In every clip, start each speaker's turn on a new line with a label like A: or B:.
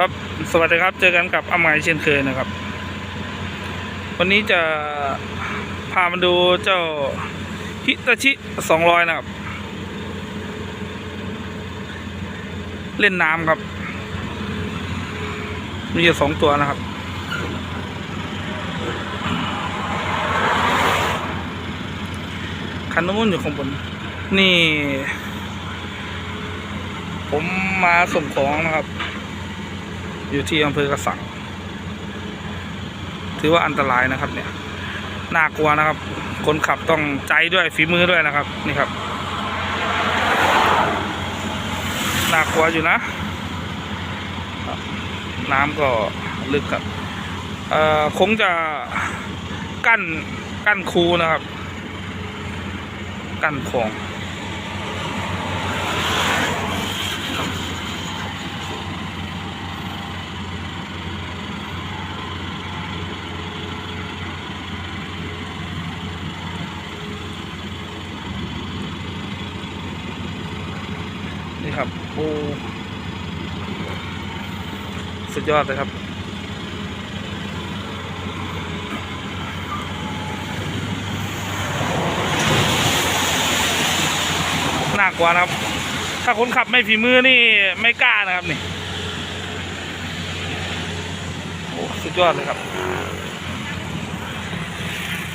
A: ครับสวัสดีครับเจอกันกับอาไมเช่นเคยนะครับ วันนี้จะพามาดูเจ้าฮิตาชิสองร้อยนะครับ เล่นน้ำครับ มีอยู่สองตัวนะครับ คันนู้นอยู่ข้างบนนี่ ผมมาส่งของนะครับ อยู่ที่อำเภอกระสังถือว่าอันตรายนะครับเนี่ยน่ากลัวนะครับ คนขับต้องใจด้วยฝีมือด้วยนะครับ นี่ครับน่ากลัวอยู่นะ น้ำก็ลึกครับเอ่อคงจะกั้นกั้นคูนะครับ กั้นคลอง นี่ครับโอ้สุดยอดเลยครับ น่ากลัวนะครับ ถ้าคนขับไม่ฝีมือนี่ไม่กล้านะครับนี่โอ้สุดยอดเลยครับ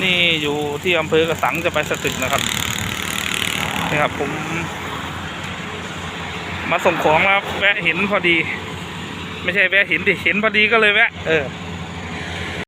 A: นี่อยู่ที่อำเภอกระสังจะไปสตึกนะครับนี่ครับผม มาส่งของแล้วแวะเห็นพอดี ไม่ใช่แวะเห็นดิเห็นพอดีก็เลยแวะเออ